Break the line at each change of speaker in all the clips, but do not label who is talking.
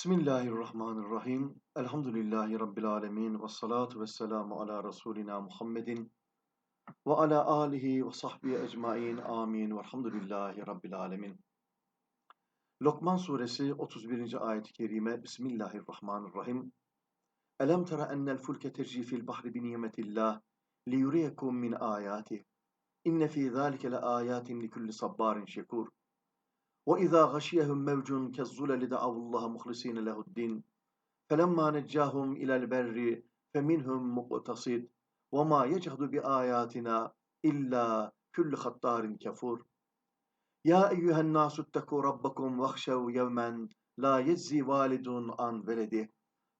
Bismillahirrahmanirrahim. Elhamdülillahi Rabbil alemin. Ve salatu ve selamu ala Resulina Muhammedin ve ala alihi ve sahbihi ecmain. Amin. Velhamdülillahi Rabbil alemin. Lokman suresi 31. ayet-i kerime. Bismillahirrahmanirrahim. Elem tera ennel fulke tecri fil bahri bi nimetillah liyuriyekum min ayati. İnne fi zalike le ayatin li kulli sabbarin şekur. وإذا غشيهم موج كالظلل دعوا الله مخلصين له الدين فلما نجاهم إلى البر فمنهم مقتصد وما يجهد بآياتنا إلا كل خطار كفور يا أيها الناس اتقوا ربكم واخشوا يوما لا يجزي والد عن ولده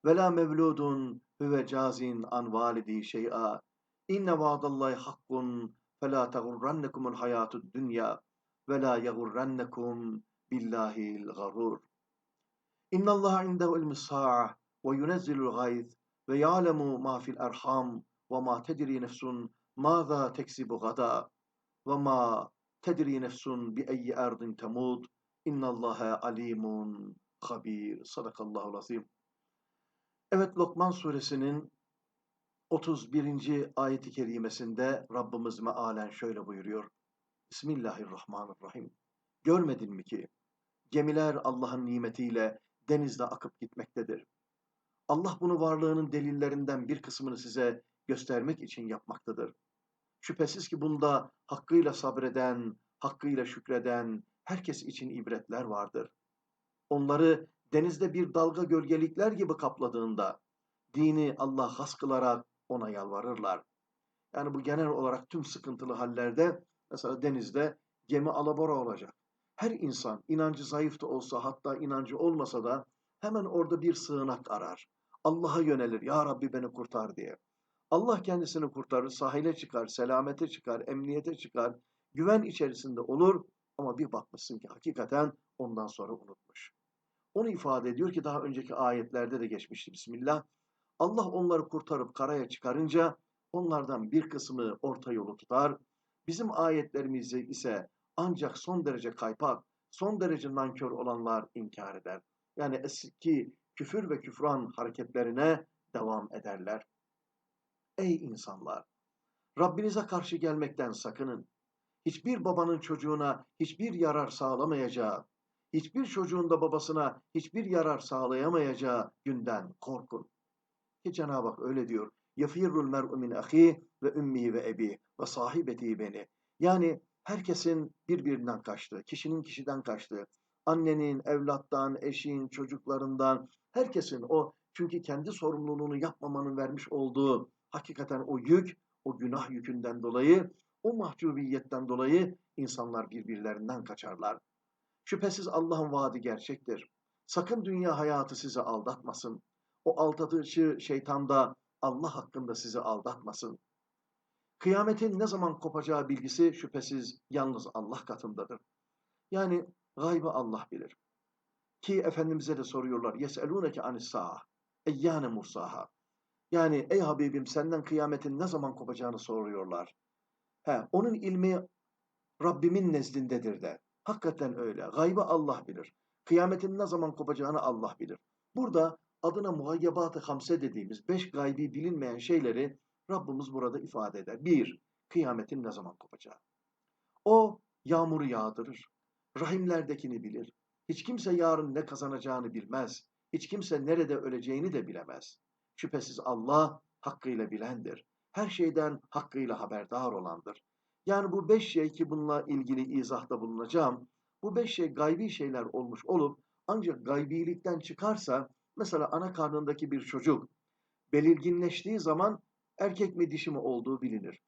ولا مولود هو جاز عن والده شيئا إن وعد الله حق فلا تغرنكم الحياة الدنيا ve la yagurrennekum billahil garur. İnnallaha indehu ilmi ve yunezzilul gayz ve ya'lemu ma fil erham ve ma tedri nefsun maza teksibu gada ve ma tedri nefsun bi eyyi erdin temud innallaha alimun habir. Sadakallahu lazim. Evet Lokman suresinin 31. ayeti kerimesinde Rabbimiz mealen şöyle buyuruyor. Bismillahirrahmanirrahim. Görmedin mi ki gemiler Allah'ın nimetiyle denizde akıp gitmektedir. Allah bunu varlığının delillerinden bir kısmını size göstermek için yapmaktadır. Şüphesiz ki bunda hakkıyla sabreden, hakkıyla şükreden herkes için ibretler vardır. Onları denizde bir dalga gölgelikler gibi kapladığında dini Allah has kılarak ona yalvarırlar. Yani bu genel olarak tüm sıkıntılı hallerde mesela denizde gemi alabora olacak. Her insan inancı zayıf da olsa hatta inancı olmasa da hemen orada bir sığınak arar. Allah'a yönelir. Ya Rabbi beni kurtar diye. Allah kendisini kurtarır, sahile çıkar, selamete çıkar, emniyete çıkar, güven içerisinde olur ama bir bakmışsın ki hakikaten ondan sonra unutmuş. Onu ifade ediyor ki daha önceki ayetlerde de geçmişti Bismillah. Allah onları kurtarıp karaya çıkarınca onlardan bir kısmı orta yolu tutar. Bizim ayetlerimizi ise ancak son derece kaypak, son derece nankör olanlar inkar eder. Yani eski küfür ve küfran hareketlerine devam ederler. Ey insanlar! Rabbinize karşı gelmekten sakının. Hiçbir babanın çocuğuna hiçbir yarar sağlamayacağı, hiçbir çocuğun da babasına hiçbir yarar sağlayamayacağı günden korkun. Ki Cenab-ı Hak öyle diyor. Yafirul mer'u min ahi ve ümmi ve ebi ve sahibeti beni. Yani herkesin birbirinden kaçtığı, kişinin kişiden kaçtığı, annenin, evlattan, eşin, çocuklarından, herkesin o çünkü kendi sorumluluğunu yapmamanın vermiş olduğu hakikaten o yük, o günah yükünden dolayı, o mahcubiyetten dolayı insanlar birbirlerinden kaçarlar. Şüphesiz Allah'ın vaadi gerçektir. Sakın dünya hayatı sizi aldatmasın. O aldatıcı şeytan da Allah hakkında sizi aldatmasın. Kıyametin ne zaman kopacağı bilgisi şüphesiz yalnız Allah katındadır. Yani gaybı Allah bilir. Ki Efendimiz'e de soruyorlar. Yes'elûneke anis-sâh. Eyyâne mursaha. Yani ey Habibim senden kıyametin ne zaman kopacağını soruyorlar. He, onun ilmi Rabbimin nezdindedir de. Hakikaten öyle. Gaybı Allah bilir. Kıyametin ne zaman kopacağını Allah bilir. Burada adına muhayyebat-ı hamse dediğimiz beş gaybi bilinmeyen şeyleri Rabbimiz burada ifade eder. Bir, kıyametin ne zaman kopacağı. O yağmuru yağdırır. Rahimlerdekini bilir. Hiç kimse yarın ne kazanacağını bilmez. Hiç kimse nerede öleceğini de bilemez. Şüphesiz Allah hakkıyla bilendir. Her şeyden hakkıyla haberdar olandır. Yani bu beş şey ki bununla ilgili izahda bulunacağım. Bu beş şey gaybi şeyler olmuş olup ancak gaybilikten çıkarsa mesela ana karnındaki bir çocuk belirginleştiği zaman erkek mi dişi mi olduğu bilinir.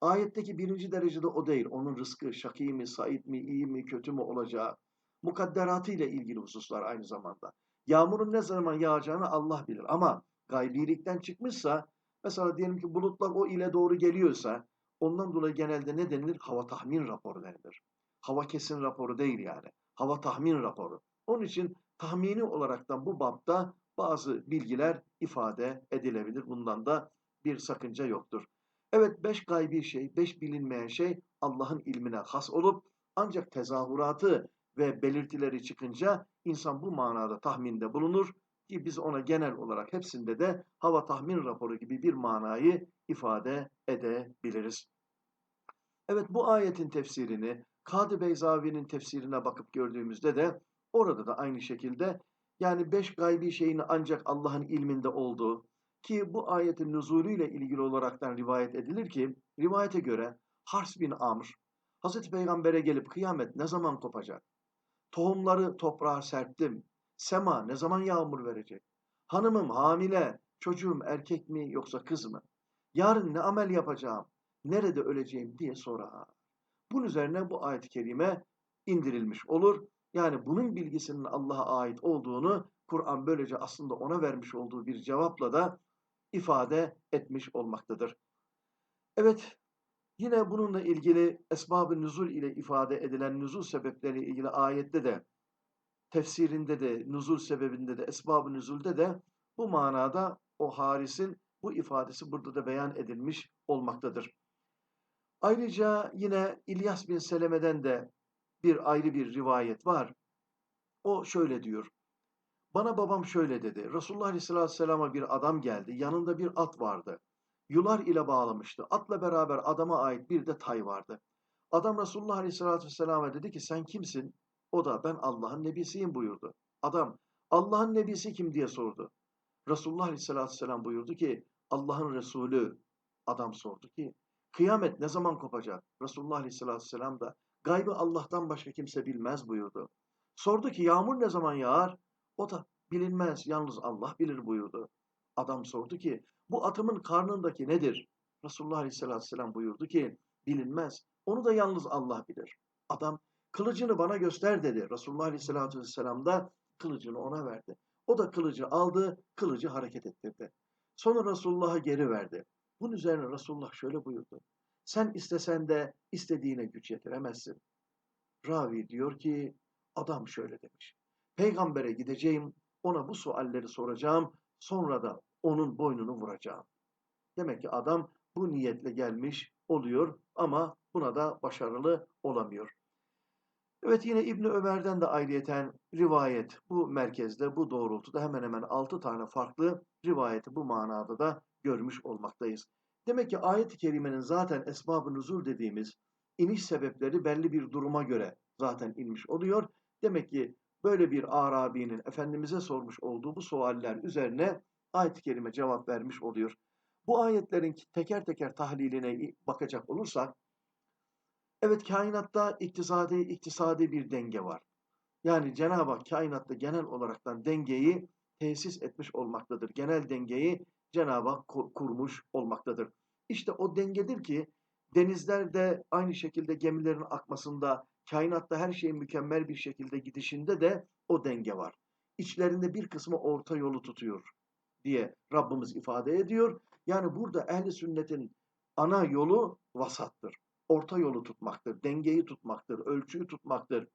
Ayetteki birinci derecede o değil. Onun rızkı şakî mi, sait mi, iyi mi, kötü mü olacağı. Mukadderatı ile ilgili hususlar aynı zamanda. Yağmurun ne zaman yağacağını Allah bilir. Ama gaybilikten çıkmışsa, mesela diyelim ki bulutlar o ile doğru geliyorsa, ondan dolayı genelde ne denilir? Hava tahmin raporu denilir. Hava kesin raporu değil yani. Hava tahmin raporu. Onun için tahmini olaraktan bu bapta bazı bilgiler ifade edilebilir. Bundan da bir sakınca yoktur. Evet beş gaybi şey, beş bilinmeyen şey Allah'ın ilmine has olup ancak tezahüratı ve belirtileri çıkınca insan bu manada tahminde bulunur ki biz ona genel olarak hepsinde de hava tahmin raporu gibi bir manayı ifade edebiliriz. Evet bu ayetin tefsirini Kadı Beyzavi'nin tefsirine bakıp gördüğümüzde de orada da aynı şekilde yani beş gaybi şeyin ancak Allah'ın ilminde olduğu ki bu ayetin nüzulüyle ilgili olaraktan rivayet edilir ki rivayete göre Hars bin Amr Hazreti Peygamber'e gelip kıyamet ne zaman kopacak? Tohumları toprağa serptim. Sema ne zaman yağmur verecek? Hanımım hamile, çocuğum erkek mi yoksa kız mı? Yarın ne amel yapacağım? Nerede öleceğim diye sorar. Bunun üzerine bu ayet-i kerime indirilmiş olur. Yani bunun bilgisinin Allah'a ait olduğunu Kur'an böylece aslında ona vermiş olduğu bir cevapla da ifade etmiş olmaktadır. Evet, yine bununla ilgili esbab-ı nüzul ile ifade edilen nüzul sebepleriyle ilgili ayette de tefsirinde de, nüzul sebebinde de, esbab-ı nüzulde de bu manada o harisin bu ifadesi burada da beyan edilmiş olmaktadır. Ayrıca yine İlyas bin Seleme'den de bir ayrı bir rivayet var. O şöyle diyor. Bana babam şöyle dedi. Resulullah Aleyhisselatü Vesselam'a bir adam geldi. Yanında bir at vardı. Yular ile bağlamıştı. Atla beraber adama ait bir de tay vardı. Adam Resulullah Aleyhisselatü Vesselam'a dedi ki sen kimsin? O da ben Allah'ın nebisiyim buyurdu. Adam Allah'ın nebisi kim diye sordu. Resulullah Aleyhisselatü Vesselam buyurdu ki Allah'ın Resulü. Adam sordu ki kıyamet ne zaman kopacak? Resulullah Aleyhisselatü Vesselam da gaybı Allah'tan başka kimse bilmez buyurdu. Sordu ki yağmur ne zaman yağar? O da bilinmez yalnız Allah bilir buyurdu. Adam sordu ki bu atımın karnındaki nedir? Resulullah Aleyhisselatü Vesselam buyurdu ki bilinmez. Onu da yalnız Allah bilir. Adam kılıcını bana göster dedi. Resulullah Aleyhisselatü Vesselam da kılıcını ona verdi. O da kılıcı aldı, kılıcı hareket ettirdi. Sonra Resulullah'a geri verdi. Bunun üzerine Resulullah şöyle buyurdu. Sen istesen de istediğine güç yetiremezsin. Ravi diyor ki adam şöyle demiş. Peygambere gideceğim, ona bu sualleri soracağım, sonra da onun boynunu vuracağım. Demek ki adam bu niyetle gelmiş oluyor ama buna da başarılı olamıyor. Evet yine İbni Ömer'den de ayrıyeten rivayet bu merkezde, bu doğrultuda hemen hemen 6 tane farklı rivayeti bu manada da görmüş olmaktayız. Demek ki ayet-i kerimenin zaten esbab-ı nuzul dediğimiz iniş sebepleri belli bir duruma göre zaten inmiş oluyor. Demek ki böyle bir Arabi'nin Efendimiz'e sormuş olduğu bu sualler üzerine ayet-i kerime cevap vermiş oluyor. Bu ayetlerin teker teker tahliline bakacak olursak, evet kainatta iktisadi, iktisadi bir denge var. Yani Cenab-ı Hak kainatta genel olaraktan dengeyi tesis etmiş olmaktadır. Genel dengeyi Cenab-ı Hak kurmuş olmaktadır. İşte o dengedir ki denizlerde aynı şekilde gemilerin akmasında, kainatta her şeyin mükemmel bir şekilde gidişinde de o denge var. İçlerinde bir kısmı orta yolu tutuyor diye Rabbimiz ifade ediyor. Yani burada ehli sünnetin ana yolu vasattır. Orta yolu tutmaktır, dengeyi tutmaktır, ölçüyü tutmaktır.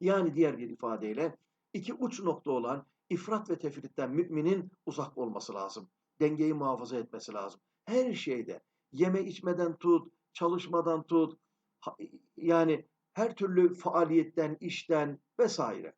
Yani diğer bir ifadeyle iki uç nokta olan ifrat ve tefritten müminin uzak olması lazım. Dengeyi muhafaza etmesi lazım. Her şeyde yeme içmeden tut, çalışmadan tut, yani her türlü faaliyetten, işten vesaire.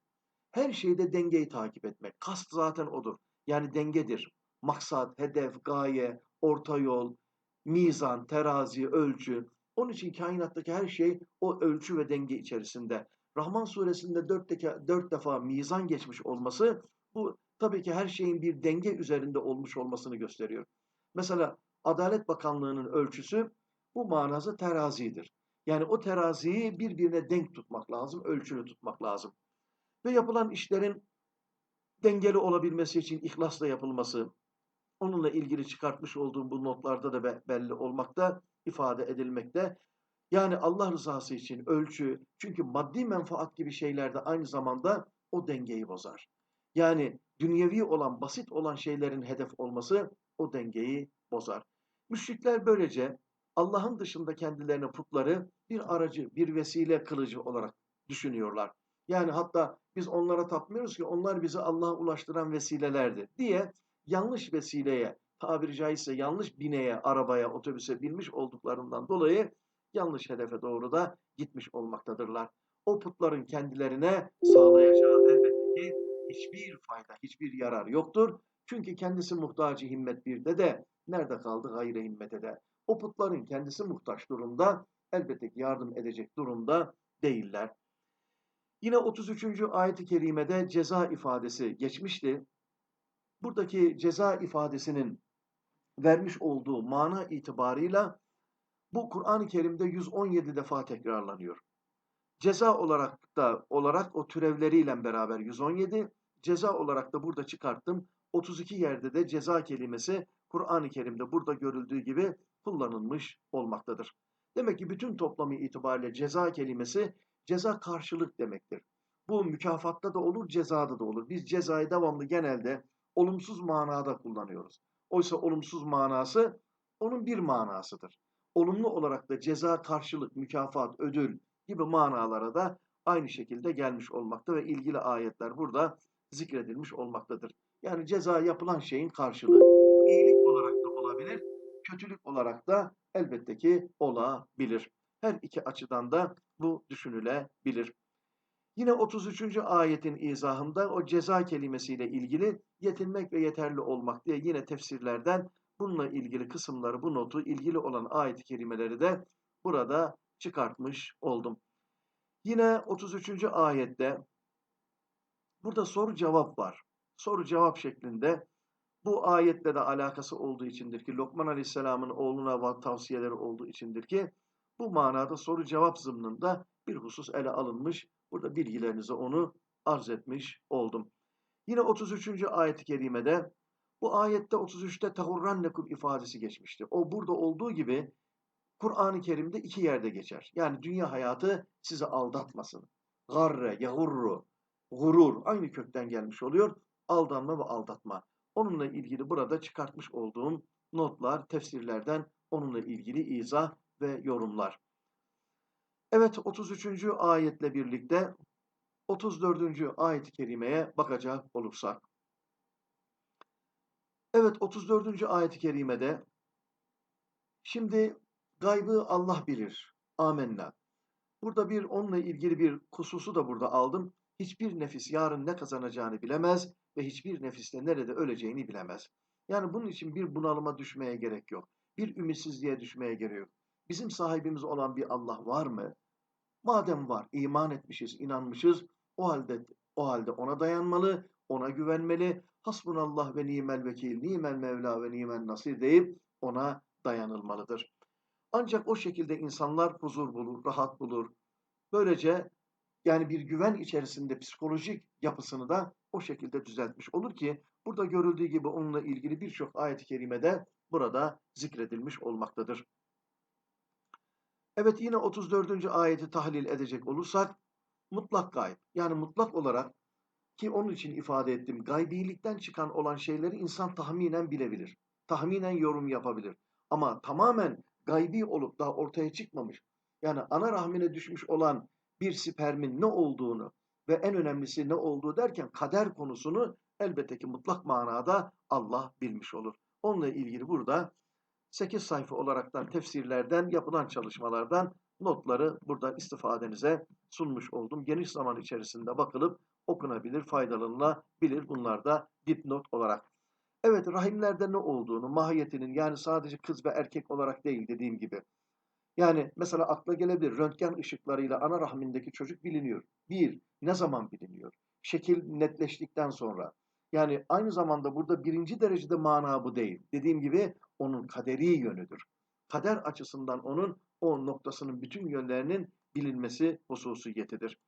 Her şeyde dengeyi takip etmek. Kast zaten odur. Yani dengedir. Maksat, hedef, gaye, orta yol, mizan, terazi, ölçü. Onun için kainattaki her şey o ölçü ve denge içerisinde. Rahman suresinde dört, deke, dört defa mizan geçmiş olması bu tabii ki her şeyin bir denge üzerinde olmuş olmasını gösteriyor. Mesela Adalet Bakanlığı'nın ölçüsü bu manası terazidir. Yani o teraziyi birbirine denk tutmak lazım, ölçülü tutmak lazım. Ve yapılan işlerin dengeli olabilmesi için ihlasla yapılması, onunla ilgili çıkartmış olduğum bu notlarda da belli olmakta, ifade edilmekte. Yani Allah rızası için ölçü, çünkü maddi menfaat gibi şeylerde aynı zamanda o dengeyi bozar. Yani dünyevi olan, basit olan şeylerin hedef olması o dengeyi bozar. Müşrikler böylece Allah'ın dışında kendilerine putları bir aracı, bir vesile kılıcı olarak düşünüyorlar. Yani hatta biz onlara tapmıyoruz ki onlar bizi Allah'a ulaştıran vesilelerdi diye yanlış vesileye, tabiri caizse yanlış bineye, arabaya, otobüse binmiş olduklarından dolayı yanlış hedefe doğru da gitmiş olmaktadırlar. o putların kendilerine sağlayacağı elbette ki hiçbir fayda, hiçbir yarar yoktur. Çünkü kendisi muhtacı himmet birde de nerede kaldı gayre himmete de. O putların kendisi muhtaç durumda, elbette ki yardım edecek durumda değiller. Yine 33. ayet-i kerimede ceza ifadesi geçmişti. Buradaki ceza ifadesinin vermiş olduğu mana itibarıyla bu Kur'an-ı Kerim'de 117 defa tekrarlanıyor. Ceza olarak da olarak o türevleriyle beraber 117, ceza olarak da burada çıkarttım 32 yerde de ceza kelimesi Kur'an-ı Kerim'de burada görüldüğü gibi kullanılmış olmaktadır. Demek ki bütün toplamı itibariyle ceza kelimesi ceza karşılık demektir. Bu mükafatta da olur, cezada da olur. Biz cezayı devamlı genelde olumsuz manada kullanıyoruz. Oysa olumsuz manası onun bir manasıdır. Olumlu olarak da ceza, karşılık, mükafat, ödül gibi manalara da aynı şekilde gelmiş olmakta ve ilgili ayetler burada zikredilmiş olmaktadır. Yani ceza yapılan şeyin karşılığı. İyilik olarak da olabilir, kötülük olarak da elbette ki olabilir. Her iki açıdan da bu düşünülebilir. Yine 33. ayetin izahında o ceza kelimesiyle ilgili yetinmek ve yeterli olmak diye yine tefsirlerden bununla ilgili kısımları, bu notu, ilgili olan ayet-i kerimeleri de burada çıkartmış oldum. Yine 33. ayette burada soru cevap var. Soru cevap şeklinde bu ayetle de alakası olduğu içindir ki Lokman Aleyhisselam'ın oğluna tavsiyeleri olduğu içindir ki bu manada soru cevap zımnında bir husus ele alınmış. Burada bilgilerinize onu arz etmiş oldum. Yine 33. ayet-i kerimede bu ayette 33'te tahurrannekum ifadesi geçmişti. O burada olduğu gibi Kur'an-ı Kerim'de iki yerde geçer. Yani dünya hayatı sizi aldatmasın. Garre, yagurru, gurur aynı kökten gelmiş oluyor. Aldanma ve aldatma. Onunla ilgili burada çıkartmış olduğum notlar, tefsirlerden onunla ilgili izah ve yorumlar. Evet 33. ayetle birlikte 34. ayet-i kerimeye bakacak olursak. Evet 34. ayet-i kerimede şimdi gaybı Allah bilir. Amenna. Burada bir onunla ilgili bir kususu da burada aldım. Hiçbir nefis yarın ne kazanacağını bilemez ve hiçbir nefiste nerede öleceğini bilemez. Yani bunun için bir bunalıma düşmeye gerek yok. Bir ümitsizliğe düşmeye gerek yok. Bizim sahibimiz olan bir Allah var mı? Madem var, iman etmişiz, inanmışız, o halde o halde ona dayanmalı, ona güvenmeli. Hasbunallah ve nimel vekil, nimel mevla ve nimel nasir deyip ona dayanılmalıdır. Ancak o şekilde insanlar huzur bulur, rahat bulur. Böylece yani bir güven içerisinde psikolojik yapısını da o şekilde düzeltmiş olur ki burada görüldüğü gibi onunla ilgili birçok ayet-i kerimede burada zikredilmiş olmaktadır. Evet yine 34. ayeti tahlil edecek olursak mutlak gayb yani mutlak olarak ki onun için ifade ettim gaybilikten çıkan olan şeyleri insan tahminen bilebilir. Tahminen yorum yapabilir. Ama tamamen gaybi olup daha ortaya çıkmamış. Yani ana rahmine düşmüş olan bir spermin ne olduğunu ve en önemlisi ne olduğu derken kader konusunu elbette ki mutlak manada Allah bilmiş olur. Onunla ilgili burada 8 sayfa olaraktan tefsirlerden yapılan çalışmalardan notları burada istifadenize sunmuş oldum. Geniş zaman içerisinde bakılıp okunabilir, faydalanılabilir bunlar da dipnot olarak. Evet rahimlerde ne olduğunu, mahiyetinin yani sadece kız ve erkek olarak değil dediğim gibi. Yani mesela akla gelebilir röntgen ışıklarıyla ana rahmindeki çocuk biliniyor. Bir, ne zaman biliniyor? Şekil netleştikten sonra. Yani aynı zamanda burada birinci derecede mana bu değil. Dediğim gibi onun kaderi yönüdür. Kader açısından onun o noktasının bütün yönlerinin bilinmesi hususiyetidir.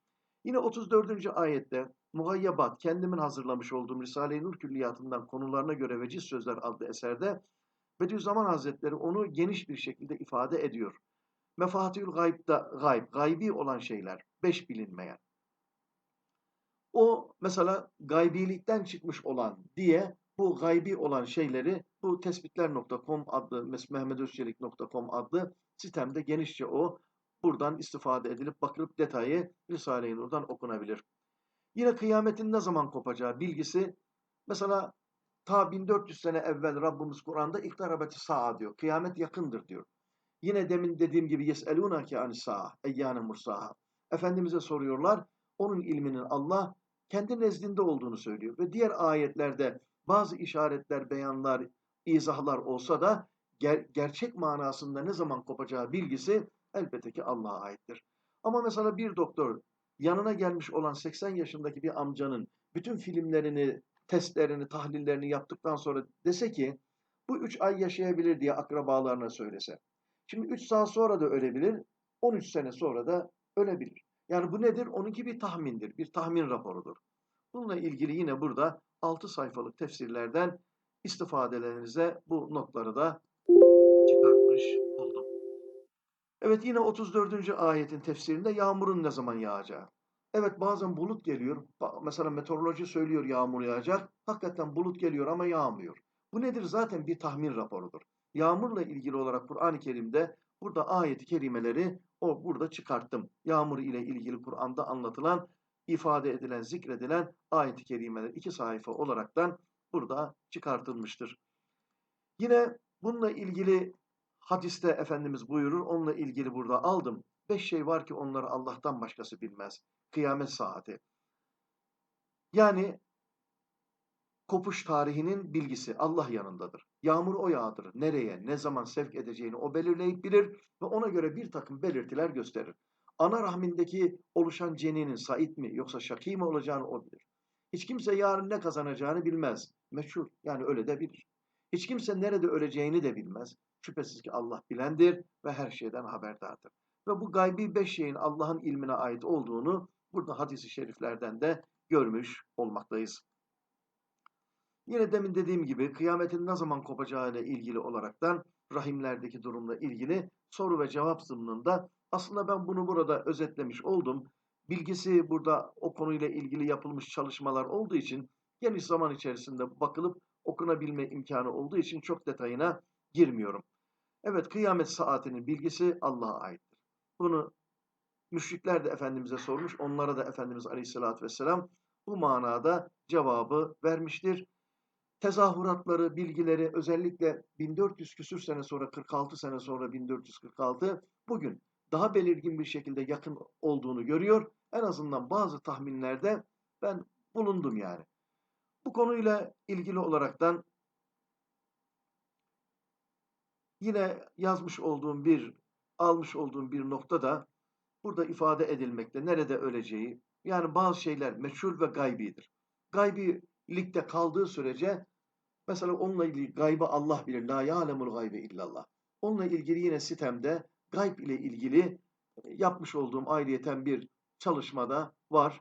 Yine 34. ayette Muhayyabat, kendimin hazırlamış olduğum Risale-i Nur Külliyatından konularına göre veciz sözler adlı eserde Bediüzzaman Hazretleri onu geniş bir şekilde ifade ediyor. Mefahatül gaybda gayb, gaybi olan şeyler, beş bilinmeyen. O mesela gaybilikten çıkmış olan diye bu gaybi olan şeyleri bu tespitler.com adlı mehmetözçelik.com adlı sitemde genişçe o buradan istifade edilip bakılıp detayı Risale-i Nur'dan okunabilir. Yine kıyametin ne zaman kopacağı bilgisi mesela ta 1400 sene evvel Rabbimiz Kur'an'da iktarabeti sa'a diyor. Kıyamet yakındır diyor. Yine demin dediğim gibi yeselûnâke anis sa'a eyyâne mursaha. Efendimiz'e soruyorlar. Onun ilminin Allah kendi nezdinde olduğunu söylüyor. Ve diğer ayetlerde bazı işaretler, beyanlar, izahlar olsa da ger- gerçek manasında ne zaman kopacağı bilgisi elbette ki Allah'a aittir. Ama mesela bir doktor yanına gelmiş olan 80 yaşındaki bir amcanın bütün filmlerini, testlerini, tahlillerini yaptıktan sonra dese ki bu 3 ay yaşayabilir diye akrabalarına söylese. Şimdi 3 saat sonra da ölebilir, 13 sene sonra da ölebilir. Yani bu nedir? Onunki bir tahmindir, bir tahmin raporudur. Bununla ilgili yine burada 6 sayfalık tefsirlerden istifadelerinize bu notları da oldum. Evet yine 34. ayetin tefsirinde yağmurun ne zaman yağacağı. Evet bazen bulut geliyor. Mesela meteoroloji söylüyor yağmur yağacak. Hakikaten bulut geliyor ama yağmıyor. Bu nedir? Zaten bir tahmin raporudur. Yağmurla ilgili olarak Kur'an-ı Kerim'de burada ayet-i kerimeleri o burada çıkarttım. Yağmur ile ilgili Kur'an'da anlatılan, ifade edilen, zikredilen ayet-i kerimeler iki sayfa olaraktan burada çıkartılmıştır. Yine bununla ilgili hadiste Efendimiz buyurur, onunla ilgili burada aldım. Beş şey var ki onları Allah'tan başkası bilmez. Kıyamet saati. Yani kopuş tarihinin bilgisi Allah yanındadır. Yağmur o yağdırır. Nereye, ne zaman sevk edeceğini o belirleyip bilir ve ona göre bir takım belirtiler gösterir. Ana rahmindeki oluşan ceninin sait mi yoksa şakî mi olacağını o bilir. Hiç kimse yarın ne kazanacağını bilmez. Meçhul yani öyle de bilir. Hiç kimse nerede öleceğini de bilmez. Şüphesiz ki Allah bilendir ve her şeyden haberdardır. Ve bu gaybi beş şeyin Allah'ın ilmine ait olduğunu burada hadis-i şeriflerden de görmüş olmaktayız. Yine demin dediğim gibi kıyametin ne zaman kopacağıyla ilgili olaraktan rahimlerdeki durumla ilgili soru ve cevap zımnında aslında ben bunu burada özetlemiş oldum. Bilgisi burada o konuyla ilgili yapılmış çalışmalar olduğu için geniş zaman içerisinde bakılıp okunabilme imkanı olduğu için çok detayına girmiyorum. Evet kıyamet saatinin bilgisi Allah'a aittir. Bunu müşrikler de Efendimiz'e sormuş. Onlara da Efendimiz Aleyhisselatü Vesselam bu manada cevabı vermiştir. Tezahüratları, bilgileri özellikle 1400 küsür sene sonra 46 sene sonra 1446 bugün daha belirgin bir şekilde yakın olduğunu görüyor. En azından bazı tahminlerde ben bulundum yani. Bu konuyla ilgili olaraktan yine yazmış olduğum bir, almış olduğum bir nokta da burada ifade edilmekte. Nerede öleceği, yani bazı şeyler meçhul ve gaybidir. Gaybilikte kaldığı sürece mesela onunla ilgili gaybı Allah bilir. La ya'lemul gaybe illallah. Onunla ilgili yine sitemde gayb ile ilgili yapmış olduğum ayrıyeten bir çalışmada var.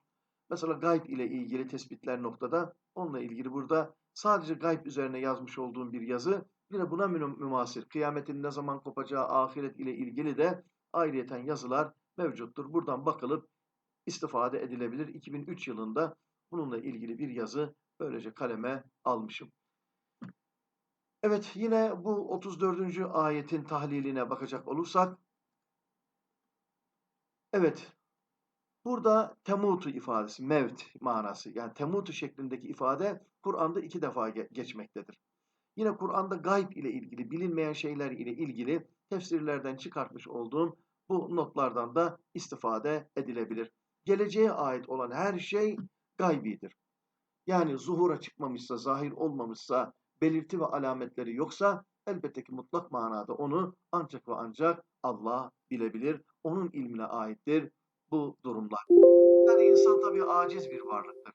Mesela gayb ile ilgili tespitler noktada onunla ilgili burada sadece gayb üzerine yazmış olduğum bir yazı yine buna mümasir. Kıyametin ne zaman kopacağı ahiret ile ilgili de ayrıyeten yazılar mevcuttur. Buradan bakılıp istifade edilebilir. 2003 yılında bununla ilgili bir yazı böylece kaleme almışım. Evet yine bu 34. ayetin tahliline bakacak olursak Evet burada temutu ifadesi mevt manası yani temutu şeklindeki ifade Kur'an'da iki defa ge geçmektedir. Yine Kur'an'da gayb ile ilgili bilinmeyen şeyler ile ilgili tefsirlerden çıkartmış olduğum bu notlardan da istifade edilebilir. Geleceğe ait olan her şey gaybidir. Yani zuhura çıkmamışsa, zahir olmamışsa, belirti ve alametleri yoksa elbette ki mutlak manada onu ancak ve ancak Allah bilebilir. Onun ilmine aittir bu durumlar. Yani insan tabii aciz bir varlıktır.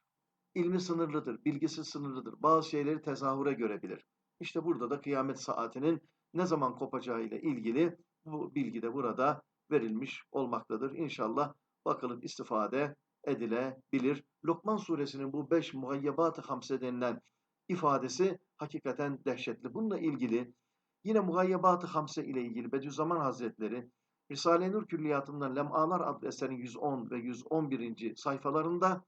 İlmi sınırlıdır, bilgisi sınırlıdır. Bazı şeyleri tezahüre görebilir. İşte burada da kıyamet saatinin ne zaman kopacağı ile ilgili bu bilgi de burada verilmiş olmaktadır. İnşallah bakılıp istifade edilebilir. Lokman suresinin bu beş muhayyebat-ı hamse denilen ifadesi hakikaten dehşetli. Bununla ilgili yine muhayyebat-ı hamse ile ilgili Bediüzzaman Hazretleri Risale-i Nur Külliyatı'ndan Lem'alar adlı eserin 110 ve 111. sayfalarında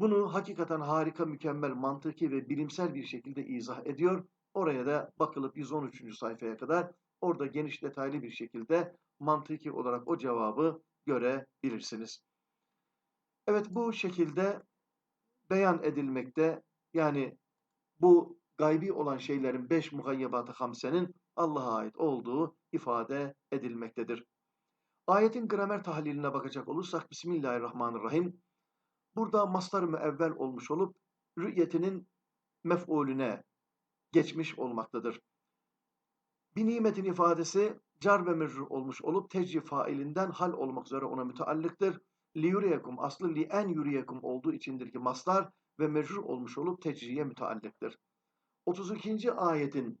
bunu hakikaten harika, mükemmel, mantıki ve bilimsel bir şekilde izah ediyor. Oraya da bakılıp 113. sayfaya kadar orada geniş detaylı bir şekilde mantıki olarak o cevabı görebilirsiniz. Evet bu şekilde beyan edilmekte yani bu gaybi olan şeylerin beş muhayyebatı hamsenin Allah'a ait olduğu ifade edilmektedir. Ayetin gramer tahliline bakacak olursak Bismillahirrahmanirrahim. Burada mastar müevvel olmuş olup rü'yetinin mef'ulüne geçmiş olmaktadır. Bir nimetin ifadesi car ve mecrur olmuş olup tecri failinden hal olmak üzere ona müteallıktır. Li yuriyekum aslı li en yuriyekum olduğu içindir ki mastar ve mecrur olmuş olup tecriye müteallıktır. 32. ayetin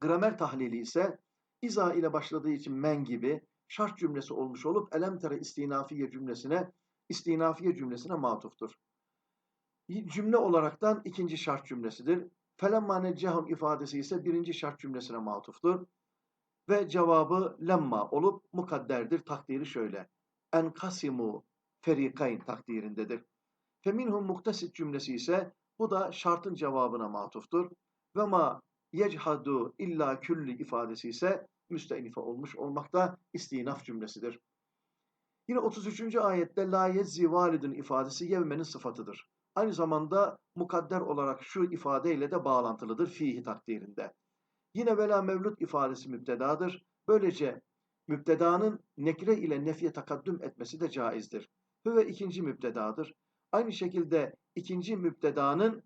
gramer tahlili ise iza ile başladığı için men gibi şart cümlesi olmuş olup elem tere istinafiye cümlesine istinafiye cümlesine matuftur. Cümle olaraktan ikinci şart cümlesidir. Felemma neccahum ifadesi ise birinci şart cümlesine matuftur. Ve cevabı lemma olup mukadderdir. Takdiri şöyle. Enkasimu ferikayn takdirindedir. Feminhum muktasit cümlesi ise bu da şartın cevabına matuftur. Ve ma yechadu illa külli ifadesi ise müsteinife olmuş olmakta istinaf cümlesidir. Yine 33. ayette la yezzi ifadesi yevmenin sıfatıdır. Aynı zamanda mukadder olarak şu ifadeyle de bağlantılıdır fihi takdirinde. Yine vela mevlut ifadesi müptedadır. Böylece müptedanın nekre ile nefiye takaddüm etmesi de caizdir. Hüve ikinci müptedadır. Aynı şekilde ikinci müptedanın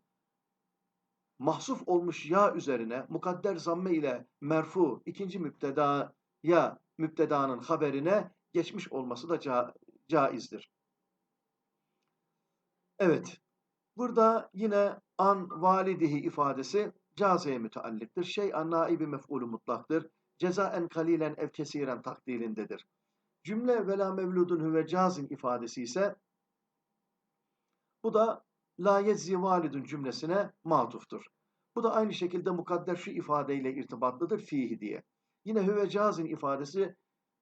mahsuf olmuş ya üzerine mukadder zamme ile merfu ikinci müptedaya müptedanın haberine geçmiş olması da ca caizdir. Evet. Burada yine an validihi ifadesi cazeye müteallıktır. Şey an naibi mef'ulü mutlaktır. Cezaen kalilen ev kesiren takdirindedir. Cümle vela mevludun huve cazin ifadesi ise bu da la yezzi validun cümlesine matuftur. Bu da aynı şekilde mukadder şu ifadeyle irtibatlıdır fihi diye. Hüve hüvecazin ifadesi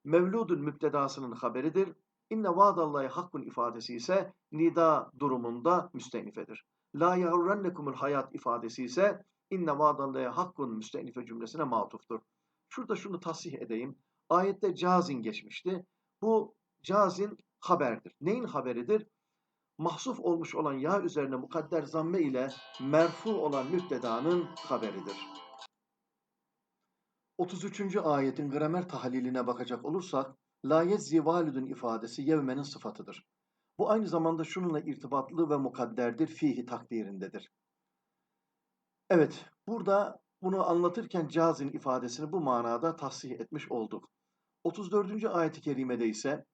mevludun müptedasının haberidir. İnne vaadallahi hakkun ifadesi ise nida durumunda müstenifedir. La yahurrennekumul hayat ifadesi ise inne vaadallahi hakkun müstenife cümlesine matuftur. Şurada şunu tasih edeyim. Ayette cazin geçmişti. Bu cazin haberdir. Neyin haberidir? mahsuf olmuş olan ya üzerine mukadder zamme ile merfu olan müptedanın haberidir. 33. ayetin gramer tahliline bakacak olursak, la yezzi validun ifadesi yevmenin sıfatıdır. Bu aynı zamanda şununla irtibatlı ve mukadderdir, fihi takdirindedir. Evet, burada bunu anlatırken cazin ifadesini bu manada tahsih etmiş olduk. 34. ayet-i kerimede ise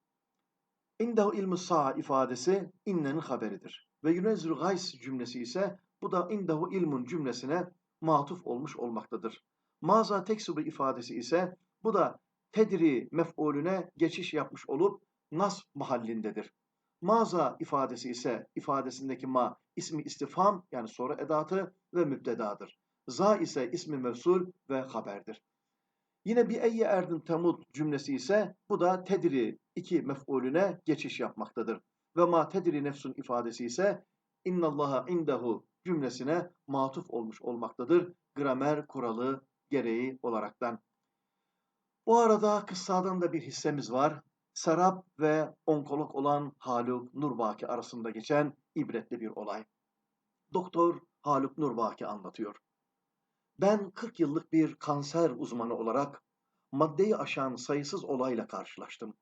İndehu ilmu sa ifadesi innenin haberidir. Ve yunezzül gays cümlesi ise bu da indehu ilmun cümlesine matuf olmuş olmaktadır. Maza teksubu ifadesi ise bu da tedri mef'ulüne geçiş yapmış olup nas mahallindedir. Maza ifadesi ise ifadesindeki ma ismi istifam yani soru edatı ve mübdedadır. Za ise ismi mevsul ve haberdir. Yine bir eyye erdin temud cümlesi ise bu da tedri iki mef'ulüne geçiş yapmaktadır. Ve ma tedri nefsun ifadesi ise innallaha indahu cümlesine matuf olmuş olmaktadır. Gramer kuralı gereği olaraktan. Bu arada kıssadan da bir hissemiz var. Serap ve onkolog olan Haluk Nurbaki arasında geçen ibretli bir olay. Doktor Haluk Nurbaki anlatıyor. Ben 40 yıllık bir kanser uzmanı olarak maddeyi aşan sayısız olayla karşılaştım.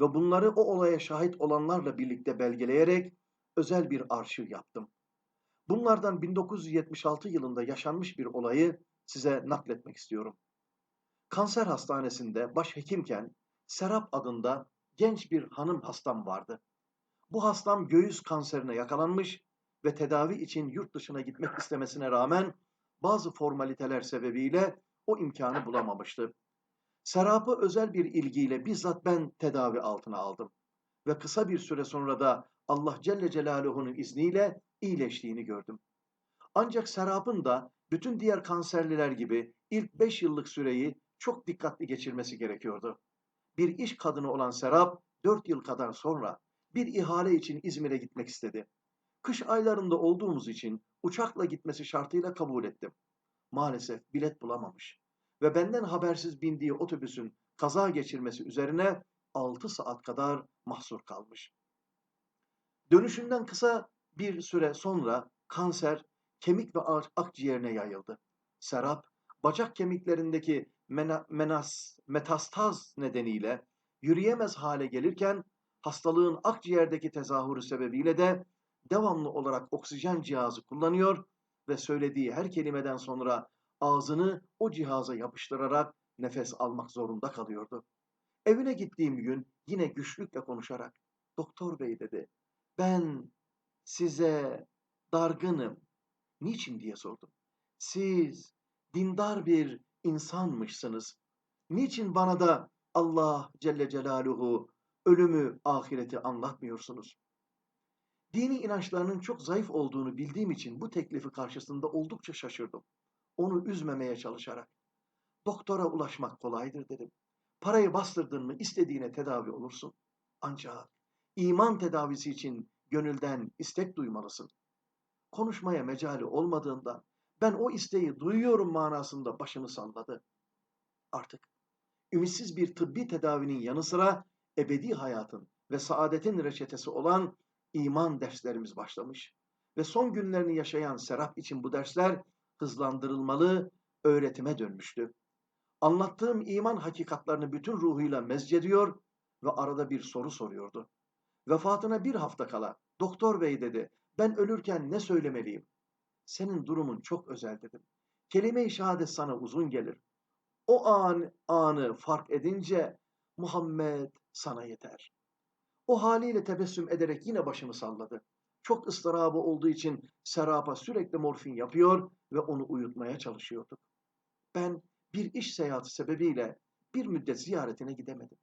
Ve bunları o olaya şahit olanlarla birlikte belgeleyerek özel bir arşiv yaptım. Bunlardan 1976 yılında yaşanmış bir olayı size nakletmek istiyorum. Kanser hastanesinde başhekimken Serap adında genç bir hanım hastam vardı. Bu hastam göğüs kanserine yakalanmış ve tedavi için yurt dışına gitmek istemesine rağmen bazı formaliteler sebebiyle o imkanı bulamamıştı. Serap'ı özel bir ilgiyle bizzat ben tedavi altına aldım. Ve kısa bir süre sonra da Allah Celle Celaluhu'nun izniyle iyileştiğini gördüm. Ancak Serap'ın da bütün diğer kanserliler gibi ilk 5 yıllık süreyi çok dikkatli geçirmesi gerekiyordu. Bir iş kadını olan Serap 4 yıl kadar sonra bir ihale için İzmir'e gitmek istedi. Kış aylarında olduğumuz için uçakla gitmesi şartıyla kabul ettim. Maalesef bilet bulamamış ve benden habersiz bindiği otobüsün kaza geçirmesi üzerine 6 saat kadar mahsur kalmış. Dönüşünden kısa bir süre sonra kanser kemik ve akciğerine yayıldı. Serap, bacak kemiklerindeki mena, menas, metastaz nedeniyle yürüyemez hale gelirken hastalığın akciğerdeki tezahürü sebebiyle de devamlı olarak oksijen cihazı kullanıyor ve söylediği her kelimeden sonra ağzını o cihaza yapıştırarak nefes almak zorunda kalıyordu. Evine gittiğim gün yine güçlükle konuşarak doktor bey dedi ben size dargınım. Niçin diye sordum. Siz dindar bir insanmışsınız. Niçin bana da Allah Celle Celaluhu ölümü, ahireti anlatmıyorsunuz? Dini inançlarının çok zayıf olduğunu bildiğim için bu teklifi karşısında oldukça şaşırdım. Onu üzmemeye çalışarak. Doktora ulaşmak kolaydır dedim. Parayı bastırdın mı istediğine tedavi olursun. Ancak iman tedavisi için gönülden istek duymalısın. Konuşmaya mecali olmadığından ben o isteği duyuyorum manasında başını salladı. Artık ümitsiz bir tıbbi tedavinin yanı sıra ebedi hayatın ve saadetin reçetesi olan iman derslerimiz başlamış. Ve son günlerini yaşayan Serap için bu dersler hızlandırılmalı, öğretime dönmüştü. Anlattığım iman hakikatlerini bütün ruhuyla mezcediyor ve arada bir soru soruyordu. Vefatına bir hafta kala, doktor bey dedi, ben ölürken ne söylemeliyim? Senin durumun çok özel dedim. Kelime-i şehadet sana uzun gelir. O an anı fark edince Muhammed sana yeter. O haliyle tebessüm ederek yine başını salladı. Çok ıstırabı olduğu için Serap'a sürekli morfin yapıyor ve onu uyutmaya çalışıyorduk. Ben bir iş seyahati sebebiyle bir müddet ziyaretine gidemedim.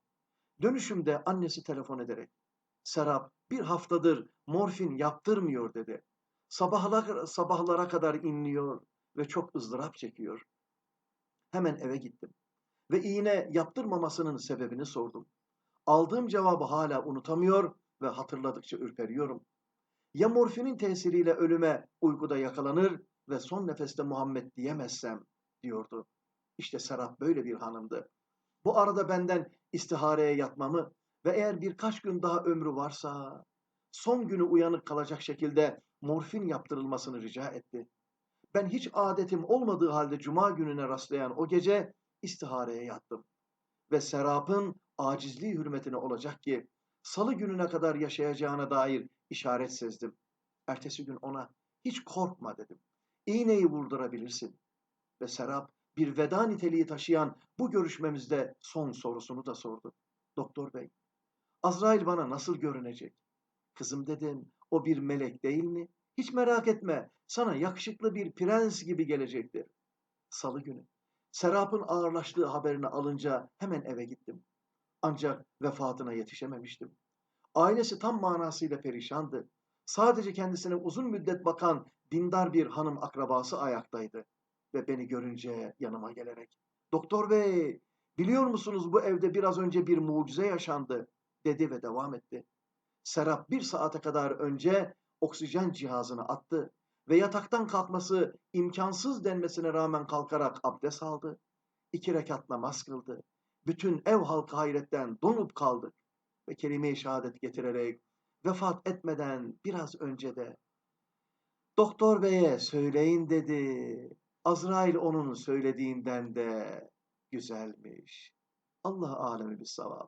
Dönüşümde annesi telefon ederek Serap bir haftadır morfin yaptırmıyor dedi. Sabahlar, sabahlara kadar inliyor ve çok ızdırap çekiyor. Hemen eve gittim ve iğne yaptırmamasının sebebini sordum. Aldığım cevabı hala unutamıyor ve hatırladıkça ürperiyorum. Ya morfinin tesiriyle ölüme uykuda yakalanır ve son nefeste Muhammed diyemezsem diyordu. İşte Serap böyle bir hanımdı. Bu arada benden istihareye yatmamı ve eğer birkaç gün daha ömrü varsa son günü uyanık kalacak şekilde morfin yaptırılmasını rica etti. Ben hiç adetim olmadığı halde cuma gününe rastlayan o gece istihareye yattım. Ve Serap'ın acizliği hürmetine olacak ki salı gününe kadar yaşayacağına dair işaret sezdim. Ertesi gün ona hiç korkma dedim. İğneyi vurdurabilirsin. Ve Serap bir veda niteliği taşıyan bu görüşmemizde son sorusunu da sordu. Doktor bey, Azrail bana nasıl görünecek? Kızım dedim, o bir melek değil mi? Hiç merak etme, sana yakışıklı bir prens gibi gelecektir. Salı günü, Serap'ın ağırlaştığı haberini alınca hemen eve gittim. Ancak vefatına yetişememiştim. Ailesi tam manasıyla perişandı. Sadece kendisine uzun müddet bakan dindar bir hanım akrabası ayaktaydı. Ve beni görünce yanıma gelerek, Doktor bey, biliyor musunuz bu evde biraz önce bir mucize yaşandı, dedi ve devam etti. Serap bir saate kadar önce oksijen cihazını attı ve yataktan kalkması imkansız denmesine rağmen kalkarak abdest aldı. İki rekat namaz kıldı. Bütün ev halkı hayretten donup kaldık ve kelime-i şehadet getirerek vefat etmeden biraz önce de Doktor beye söyleyin dedi. Azrail onun söylediğinden de güzelmiş. Allah alemi bis savab.